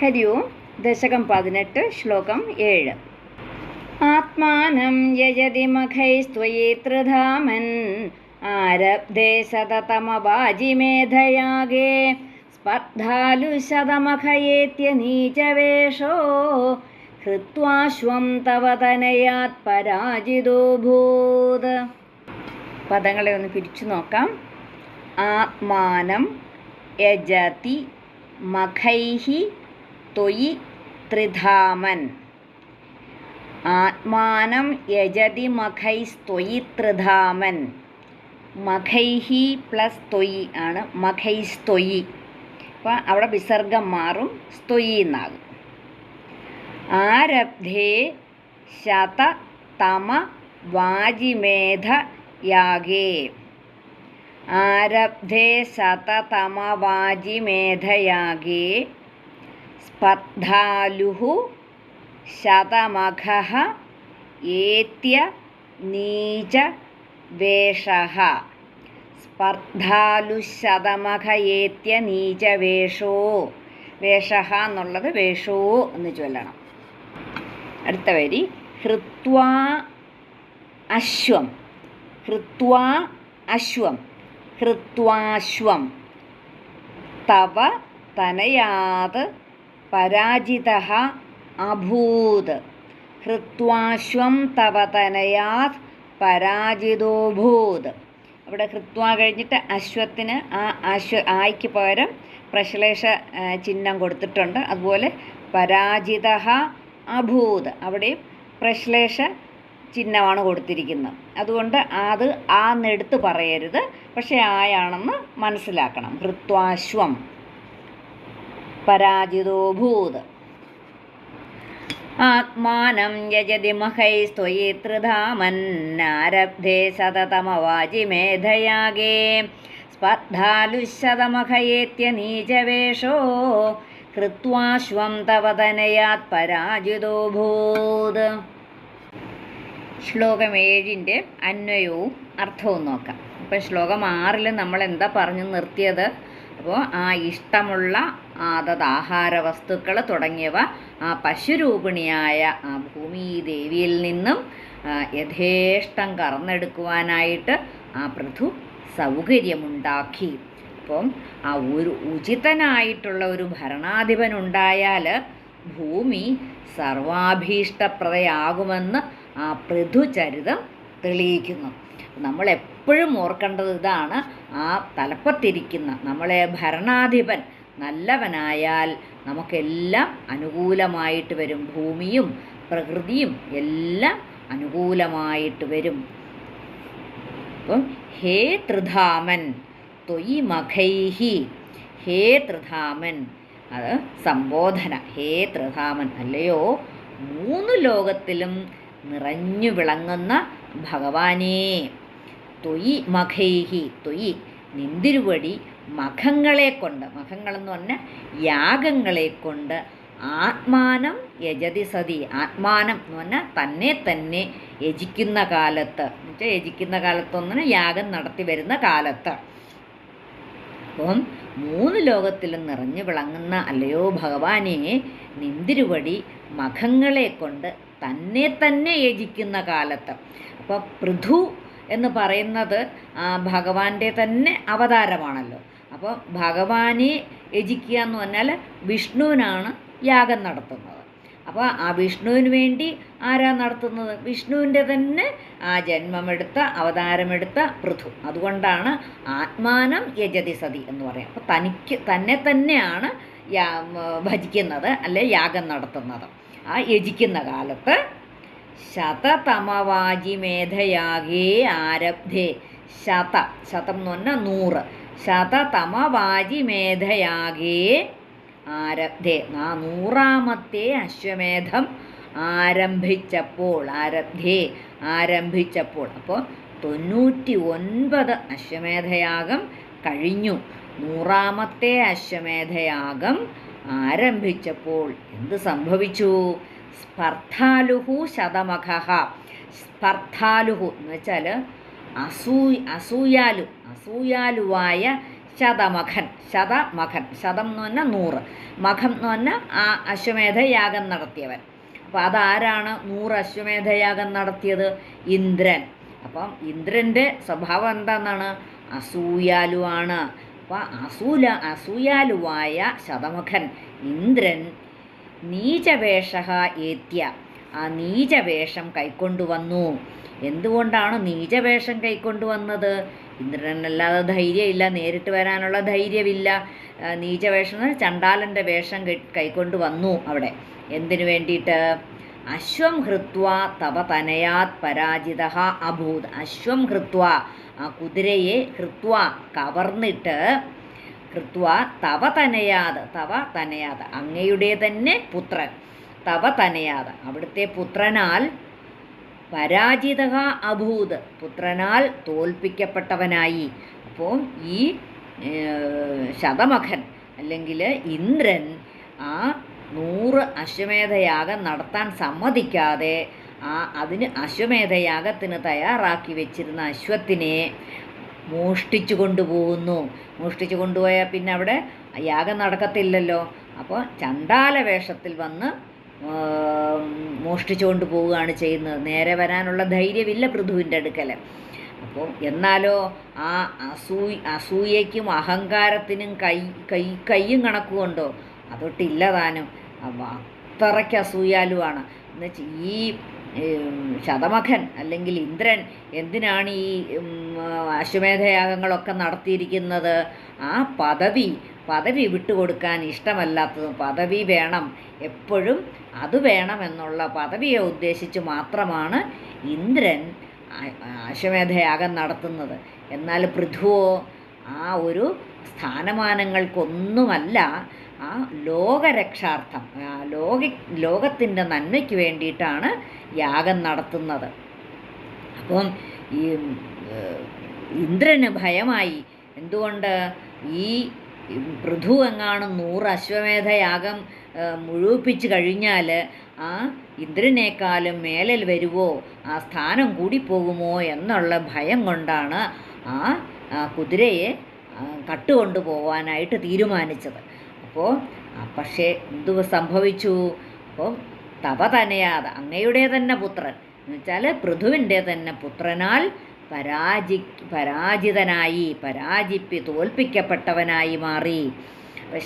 ഹരി ഓം ദശകം പതിനെട്ട് ശ്ലോകം ഏഴ് ആത്മാനം യജതി മഖൈസ്ത്വയി ത്രിധാമൻ ആരബ്ധേ ശതതമവാജിമേധയാഗേ സ്പർദ്ധാലു ശതമഖയേത്യ നീചവേഷോ ഹൃത്വാശ്വം തവ തനയാത് പരാജിതോ പദങ്ങളെ ഒന്ന് പിരിച്ചു നോക്കാം. ആത്മാനം യജതി മഖൈഹി ത്വയി ത്രിധാമൻ. ആത്മാനം യജതി മഖൈസ്ത്വയി ത്രിധാമൻ. മഖൈഹി പ്ലസ് ത്വയി ആണ് മഖൈസ്ത്വയി. അപ്പോൾ അവിടെ വിസർഗം മാറും സ്ത്വയി എന്നാകും. ആരബ്ധേ ശത തമ വാജിമേധ യാഗേ. ആരബ്ധേ ശതതമവാജിമേധയാഗേ സ്പർദ്ധാലുः ശതമഖः ഏത്യ നീച വേഷः സ്പർദ്ധാലുശതമഖ ഏത്യ നീച വേഷോ വേഷ എന്നുള്ളത് വേഷോ എന്ന് ചൊല്ലണം. അടുത്ത വരി ഹൃത്വാ അശ്വം. ഹൃത്വാ അശ്വം. ഹൃത്വാശ്വം. തവ തനയാത് പരാജിത അഭൂത്. ഹൃത്വാശ്വം തവ തനയാത് പരാജിതോഭൂത് അവിടെ ഹൃത്വ കഴിഞ്ഞിട്ട് അശ്വത്തിന് ആ അശ്വ ആയിക്ക് പകരം പ്രശ്ലേഷ ചിഹ്നം കൊടുത്തിട്ടുണ്ട്. അതുപോലെ പരാജിത അഭൂത്. അവിടെയും പ്രശ്ലേഷ ചിഹ്നമാണ് കൊടുത്തിരിക്കുന്നത്. അതുകൊണ്ട് അത് ആന്നെടുത്ത് നെടുത്ത് പറയരുത്. പക്ഷേ ആയാണെന്ന് മനസ്സിലാക്കണം. ഹൃത്വാശ്വം. പരാജിതോഭൂത് ആത്മാനം യജതി മഹൈസ്ത്വയി ത്രിധാമന്നാരബ്ധേ സതതമവാജിമേധയാഗേ സ്പർദ്ധാലുശതമഖയേത്യ നീചവേഷോ. കൃത്വാശ്വം തവതനയാത് പരാജിതോഭൂത് ശ്ലോകം ഏഴിന്റെ അന്വയവും അർത്ഥവും നോക്കാം. അപ്പോൾ ശ്ലോകം ആറിൽ നമ്മൾ എന്താ പറഞ്ഞു നിർത്തിയത്? അപ്പോൾ ആ ഇഷ്ടമുള്ള അതത് ആഹാര വസ്തുക്കൾ തുടങ്ങിയവ ആ പശുരൂപിണിയായ ആ ഭൂമി ദേവിയിൽ നിന്നും യഥേഷ്ടം കറന്നെടുക്കുവാനായിട്ട് ആ പൃഥു സൗകര്യമുണ്ടാക്കി. അപ്പം ആ ഒരു ഉചിതനായിട്ടുള്ള ഒരു ഭരണാധിപൻ ഉണ്ടായാൽ ഭൂമി സർവാഭീഷ്ടപ്രദയാകുമെന്ന് ആ പൃഥുചരിതം തെളിയിക്കുന്നു. നമ്മൾ എപ്പോഴും ഓർക്കേണ്ടത് ഇതാണ് ആ തലപ്പത്തിരിക്കുന്ന നമ്മളെ ഭരണാധിപൻ നല്ലവനായാൽ നമുക്കെല്ലാം അനുകൂലമായിട്ട് വരും. ഭൂമിയും പ്രകൃതിയും എല്ലാം അനുകൂലമായിട്ട് വരും. അപ്പം ഹേ ത്രിധാമൻ തൊയ് മഖൈഹി ഹേ ത്രിധാമൻ. അത് സംബോധന. ഹേ ത്രിധാമൻ. അല്ലയോ? മൂന്ന് ലോകത്തിലും നിറഞ്ഞു വിളങ്ങുന്ന ഭഗവാനേ. തൊയ് മഖൈഹി തൊയ് നിന്തിരുവടി മഖങ്ങളെ കൊണ്ട് മഖങ്ങളെന്ന് പറഞ്ഞാൽ യാഗങ്ങളെ കൊണ്ട് ആത്മാനം യജതി സതി. ആത്മാനം എന്ന് പറഞ്ഞാൽ തന്നെ തന്നെ യജിക്കുന്ന കാലത്ത്. എന്നുവെച്ചാൽ യജിക്കുന്ന കാലത്തൊന്നിന് യാഗം നടത്തി വരുന്ന കാലത്ത്. അപ്പം മൂന്ന് ലോകത്തിലും നിറഞ്ഞു വിളങ്ങുന്ന അല്ലയോ ഭഗവാനെ നിന്തിരുവടി മഖങ്ങളെ കൊണ്ട് തന്നെ തന്നെ യജിക്കുന്ന കാലത്ത്. അപ്പോൾ പൃഥു എന്ന് പറയുന്നത് ഭഗവാന്റെ തന്നെ അവതാരമാണല്ലോ. അപ്പോൾ ഭഗവാനെ യജിക്കുക എന്ന് പറഞ്ഞാൽ വിഷ്ണുവിനാണ് യാഗം നടത്തുന്നത്. അപ്പോൾ ആ വിഷ്ണുവിന് വേണ്ടി ആരാ നടത്തുന്നത്? വിഷ്ണുവിന്റെ തന്നെ ആ ജന്മമെടുത്ത അവതാരമെടുത്ത പൃഥു. അതുകൊണ്ടാണ് ആത്മാനം യജതി സതി എന്ന് പറയാം. അപ്പോൾ തനിക്ക് തന്നെ തന്നെയാണ് ഭജിക്കുന്നത് അല്ലെ യാഗം നടത്തുന്നത്. ആ യജിക്കുന്ന കാലത്ത് ശതതമവാജിമേധയാഗേ ആരബ്ധേ. ശത ശതം എന്ന് പറഞ്ഞാൽ നൂറ്. ശതതമവാജിമേധയാഗേ ആരബ്ധേ. ആ നൂറാമത്തെ അശ്വമേധം ആരംഭിച്ചപ്പോൾ ആരബ്ധേ ആരംഭിച്ചപ്പോൾ. അപ്പോൾ തൊണ്ണൂറ്റി ഒൻപത് അശ്വമേധയാഗം കഴിഞ്ഞു. നൂറാമത്തെ അശ്വമേധയാഗം ആരംഭിച്ചപ്പോൾ എന്ത് സംഭവിച്ചു? സ്പർദ്ധാലുഹു ശതമഖ സ്പർദ്ധാലുഹു എന്ന് വെച്ചാൽ അസൂ അസൂയാലു അസൂയാലുവായ ശതമഖൻ ശതമഖൻ ശതം എന്ന് പറഞ്ഞാൽ നൂറ്. മഖം എന്ന് പറഞ്ഞാൽ ആ അശ്വമേധയാഗം നടത്തിയവൻ. അപ്പോൾ അതാരാണ് നൂറ് അശ്വമേധയാഗം നടത്തിയത്? ഇന്ദ്രൻ. അപ്പം ഇന്ദ്രന്റെ സ്വഭാവം എന്താണെന്നാണ് അസൂയാലുവാണ്. അപ്പോൾ അസൂല അസൂയാലുവായ ശതമുഖൻ ഇന്ദ്രൻ നീചവേഷ ഏത്യ. ആ നീചവേഷം കൈക്കൊണ്ടുവന്നു. എന്തുകൊണ്ടാണ് നീചവേഷം കൈക്കൊണ്ടുവന്നത്? ഇന്ദ്രനല്ലാതെ ധൈര്യമില്ല നേരിട്ട് വരാനുള്ള ധൈര്യമില്ല. നീചവേഷം ചണ്ടാലന്റെ വേഷം കൈക്കൊണ്ട് വന്നു അവിടെ. എന്തിനു വേണ്ടിയിട്ട്? അശ്വം ഹൃത്വ തവ തനയാത് പരാജിത അഭൂത്. അശ്വം ഹൃത്വ ആ കുതിരയെ ഹൃത്വ കവർന്നിട്ട് ഹൃത്വ തവ തനയാത് തവ തനയാത്. അങ്ങയുടെ തന്നെ പുത്രൻ തവ തനയാത്. അവിടുത്തെ പുത്രനാൽ പരാജിത അഭൂത്. പുത്രനാൽ തോൽപ്പിക്കപ്പെട്ടവനായി. അപ്പോൾ ഈ ശതമഖൻ അല്ലെങ്കിൽ ഇന്ദ്രൻ ആ നൂറ് അശ്വമേധയാഗം നടത്താൻ സമ്മതിക്കാതെ ആ അതിന് അശ്വമേധയാഗത്തിന് തയ്യാറാക്കി വെച്ചിരുന്ന അശ്വത്തിനെ മോഷ്ടിച്ചു കൊണ്ടുപോകുന്നു. മോഷ്ടിച്ചു കൊണ്ടുപോയാൽ പിന്നെ അവിടെ യാഗം നടക്കത്തില്ലല്ലോ. അപ്പോൾ ചണ്ടാല വേഷത്തിൽ വന്ന് ആം, പോവുകയാണ് ചെയ്യുന്നത്. നേരെ വരാനുള്ള ധൈര്യമില്ല പൃഥുവിന്റെ അടുക്കൽ അപ്പോൾ എന്നാലോ ആ അസൂയ അസൂയയ്ക്കും അഹങ്കാരത്തിനും കൈ കൈ കൈയും കണക്കുകൊണ്ടോ? അതൊട്ടില്ല താനും. അത്രയ്ക്ക് അസൂയാലുവാണ്. എന്നുവെച്ചാൽ ഈ ശതമഖൻ അല്ലെങ്കിൽ ഇന്ദ്രൻ എന്തിനാണ് ഈ അശ്വമേധയാഗങ്ങളൊക്കെ നടത്തിയിരിക്കുന്നത്? ആ പദവി പദവി വിട്ടുകൊടുക്കാൻ ഇഷ്ടമല്ലാത്തത് പദവി വേണം. എപ്പോഴും അത് വേണമെന്നുള്ള പദവിയെ ഉദ്ദേശിച്ച് മാത്രമാണ് ഇന്ദ്രൻ അശ്വമേധയാഗം നടത്തുന്നത്. എന്നാൽ പൃഥുവോ ആ ഒരു സ്ഥാനമാനങ്ങൾക്കൊന്നുമല്ല ആ ലോകരക്ഷാർത്ഥം ലോക ലോകത്തിന്റെ നന്മയ്ക്ക് വേണ്ടിയിട്ടാണ് യാഗം നടത്തുന്നത്. അപ്പം ഈ ഇന്ദ്രന് ഭയമായി. എന്തുകൊണ്ട്? ഈ പൃഥു എങ്ങാനും നൂറ് അശ്വമേധയാഗം യാഗം മുഴുവിപ്പിച്ച് കഴിഞ്ഞാൽ ആ ഇന്ദ്രനേക്കാളും മേലിൽ വരുവോ? ആ സ്ഥാനം കൂടിപ്പോകുമോ എന്നുള്ള ഭയം കൊണ്ടാണ് ആ കുതിരയെ ആ, കട്ടുകൊണ്ടു പോകാനായിട്ട് തീരുമാനിച്ചത്. അപ്പോൾ പക്ഷേ എന്തു സംഭവിച്ചു? അപ്പോൾ തവ തനയാത അങ്ങയുടെ തന്നെ പുത്രൻ. എന്ന് വെച്ചാൽ പൃഥുവിന്റെ തന്നെ പുത്രനാൽ പരാജി പരാജിതനായി പരാജിപ്പി തോൽപ്പിക്കപ്പെട്ടവനായി മാറി.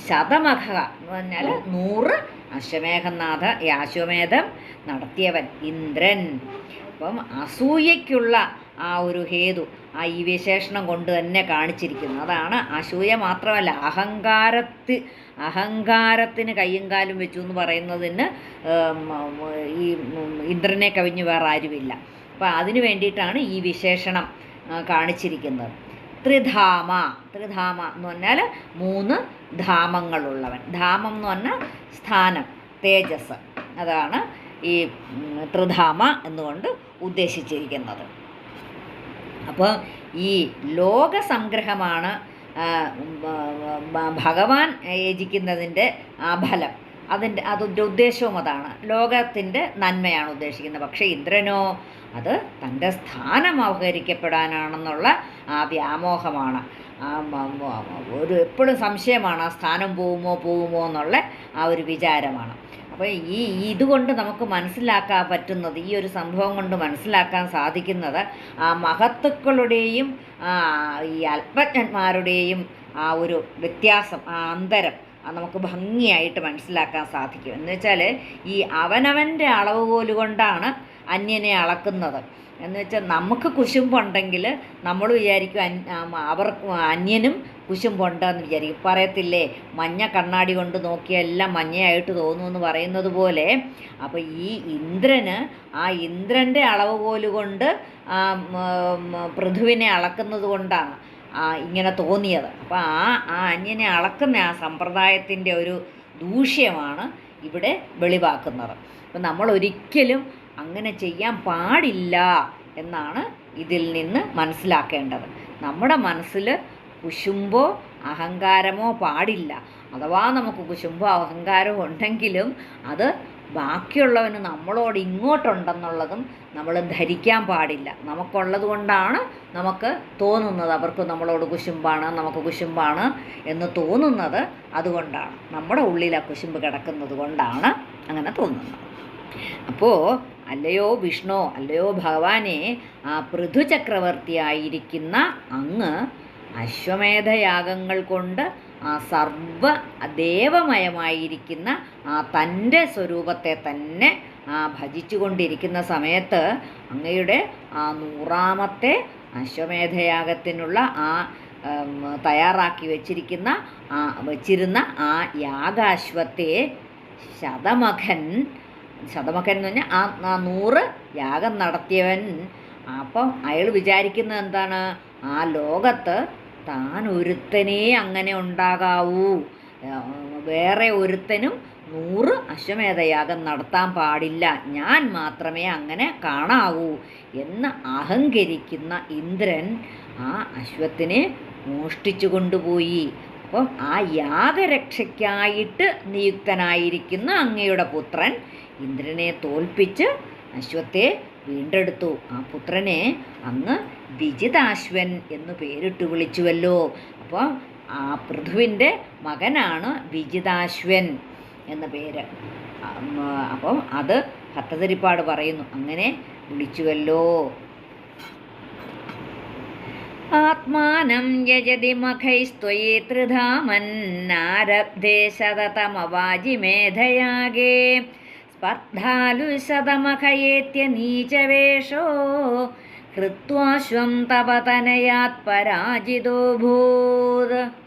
ശതമഖ എന്ന് പറഞ്ഞാൽ നൂറ് അശ്വമേഘനാഥ ഈ അശ്വമേധം നടത്തിയവൻ ഇന്ദ്രൻ. അപ്പം അസൂയയ്ക്കുള്ള ആ ഒരു ഹേതു ആ ഈ വിശേഷണം കൊണ്ട് തന്നെ കാണിച്ചിരിക്കുന്നു. അതാണ് അസൂയ മാത്രമല്ല അഹങ്കാരത്ത് അഹങ്കാരത്തിന് കയ്യും കാലും വെച്ചു എന്ന് പറയുന്നതിന് ഈ ഇന്ദ്രനെ കവിഞ്ഞ് വേറെ ആരുമില്ല. അപ്പോൾ അതിന് വേണ്ടിയിട്ടാണ് ഈ വിശേഷണം കാണിച്ചിരിക്കുന്നത്. ത്രിധാമ ത്രിധാമ എന്ന് പറഞ്ഞാൽ മൂന്ന് ധാമങ്ങളുള്ളവൻ. ധാമം എന്ന് പറഞ്ഞാൽ സ്ഥാനം തേജസ്. അതാണ് ഈ ത്രിധാമ എന്നുകൊണ്ട് ഉദ്ദേശിച്ചിരിക്കുന്നത്. അപ്പോൾ ഈ ലോകസംഗ്രഹമാണ് ഭഗവാൻ യജിക്കുന്നതിന്റെ ആ ഫലം. അതിന്റെ അതിന്റെ ഉദ്ദേശവും അതാണ്. ലോകത്തിന്റെ നന്മയാണ് ഉദ്ദേശിക്കുന്നത്. പക്ഷേ ഇന്ദ്രനോ അത് തന്റെ സ്ഥാനം അവഹരിക്കപ്പെടാനാണെന്നുള്ള ആ വ്യാമോഹമാണ്. ഒരു എപ്പോഴും സംശയമാണ് ആ സ്ഥാനം പോകുമോ പോകുമോ എന്നുള്ള ആ ഒരു വിചാരമാണ്. അപ്പോൾ ഈ ഇതുകൊണ്ട് നമുക്ക് മനസ്സിലാക്കാൻ പറ്റുന്നത് ഈ ഒരു സംഭവം കൊണ്ട് മനസ്സിലാക്കാൻ സാധിക്കുന്നത് ആ മഹത്തുക്കളുടെയും ഈ അല്പജ്ഞന്മാരുടെയും ആ ഒരു വ്യത്യാസം ആ അന്തരം നമുക്ക് ഭംഗിയായിട്ട് മനസ്സിലാക്കാൻ സാധിക്കും. എന്ന് വെച്ചാൽ ഈ അവനവന്റെ അളവ് കൊണ്ടാണ് അന്യനെ അളക്കുന്നത്. എന്ന് വെച്ചാൽ നമുക്ക് കുശുമ്പുണ്ടെങ്കിൽ നമ്മൾ വിചാരിക്കും അവർ അന്യനും കുശുമ്പുണ്ടെന്ന് വിചാരിക്കും. പറയത്തില്ലേ മഞ്ഞ കണ്ണാടി കൊണ്ട് നോക്കിയെല്ലാം മഞ്ഞയായിട്ട് തോന്നുമെന്ന് പറയുന്നത് പോലെ അപ്പോൾ ഈ ഇന്ദ്രന് ആ ഇന്ദ്രന്റെ അളവ് പോലുകൊണ്ട് പൃഥുവിനെ അളക്കുന്നത് കൊണ്ടാണ് ഇങ്ങനെ തോന്നിയത്. അപ്പോൾ ആ ആ അന്യനെ അളക്കുന്ന ആ സമ്പ്രദായത്തിന്റെ ഒരു ദൂഷ്യമാണ് ഇവിടെ വെളിവാക്കുന്നത്. അപ്പം നമ്മൾ ഒരിക്കലും അങ്ങനെ ചെയ്യാൻ പാടില്ല എന്നാണ് ഇതിൽ നിന്ന് മനസ്സിലാക്കേണ്ടത്. നമ്മുടെ മനസ്സിൽ കുശുമ്പോ അഹങ്കാരമോ പാടില്ല. അഥവാ നമുക്ക് കുശുമ്പോ അഹങ്കാരമോ ഉണ്ടെങ്കിലും അത് ബാക്കിയുള്ളവന് നമ്മളോട് ഇങ്ങോട്ടുണ്ടെന്നുള്ളതും നമ്മൾ ധരിക്കാൻ പാടില്ല. നമുക്കുള്ളത് കൊണ്ടാണ് നമുക്ക് തോന്നുന്നത് അവർക്ക് നമ്മളോട് കുശുമ്പാണ് നമുക്ക് കുശുമ്പാണ് എന്ന് തോന്നുന്നത് അതുകൊണ്ടാണ്. നമ്മുടെ ഉള്ളിൽ ആ കുശുമ്പ് കിടക്കുന്നത് കൊണ്ടാണ് അങ്ങനെ തോന്നുന്നത്. അപ്പോൾ അല്ലയോ വിഷ്ണു അല്ലയോ ഭഗവാനെ ആ പൃഥു ചക്രവർത്തിയായിരിക്കുന്ന അങ്ങ് അശ്വമേധയാഗങ്ങൾ കൊണ്ട് ആ സർവ ദേവമയമായിരിക്കുന്ന ആ തന്റെ സ്വരൂപത്തെ തന്നെ ആ ഭജിച്ചുകൊണ്ടിരിക്കുന്ന സമയത്ത് അങ്ങയുടെ ആ നൂറാമത്തെ അശ്വമേധയാഗത്തിനുള്ള ആ തയ്യാറാക്കി വെച്ചിരിക്കുന്ന ആ വച്ചിരുന്ന ആ യാഗാശ്വത്തെ ശതമഖൻ ശതമഖൻ എന്ന് പറഞ്ഞാൽ ആ ആ നൂറ് യാഗം നടത്തിയവൻ. അപ്പം അയാൾ വിചാരിക്കുന്നത് എന്താണ്? ആ ലോകത്ത് താൻ ഒരുത്തനേ അങ്ങനെ ഉണ്ടാകാവൂ. വേറെ ഒരുത്തനും നൂറ് അശ്വമേധയാഗം നടത്താൻ പാടില്ല. ഞാൻ മാത്രമേ അങ്ങനെ കാണാവൂ എന്ന് അഹങ്കരിക്കുന്ന ഇന്ദ്രൻ ആ അശ്വത്തിനെ മോഷ്ടിച്ചു കൊണ്ടുപോയി. അപ്പം ആ യാഗരക്ഷയ്ക്കായിട്ട് നിയുക്തനായിരിക്കുന്ന അങ്ങയുടെ പുത്രൻ ഇന്ദ്രനെ തോൽപ്പിച്ച് അശ്വത്തെ വീണ്ടെടുത്തു. ആ പുത്രനെ അങ്ങ് വിജിതാശ്വൻ എന്ന് പേരിട്ട് വിളിച്ചുവല്ലോ. അപ്പോൾ ആ പൃഥുവിന്റെ മകനാണ് വിജിതാശ്വൻ എന്ന പേര്. അപ്പം അത് ഭട്ടതിരിപ്പാട് പറയുന്നു. അങ്ങനെ വിളിച്ചുവല്ലോ. आत्मानं यजति मखैस्त्वयि त्रिधामन्नारब्धे सततमवाजिमेधयागे स्पर्धालु सदमखयेत्य नीचवेषो हृत्वाश्वं तवतनयात्पराजिदो भूत्।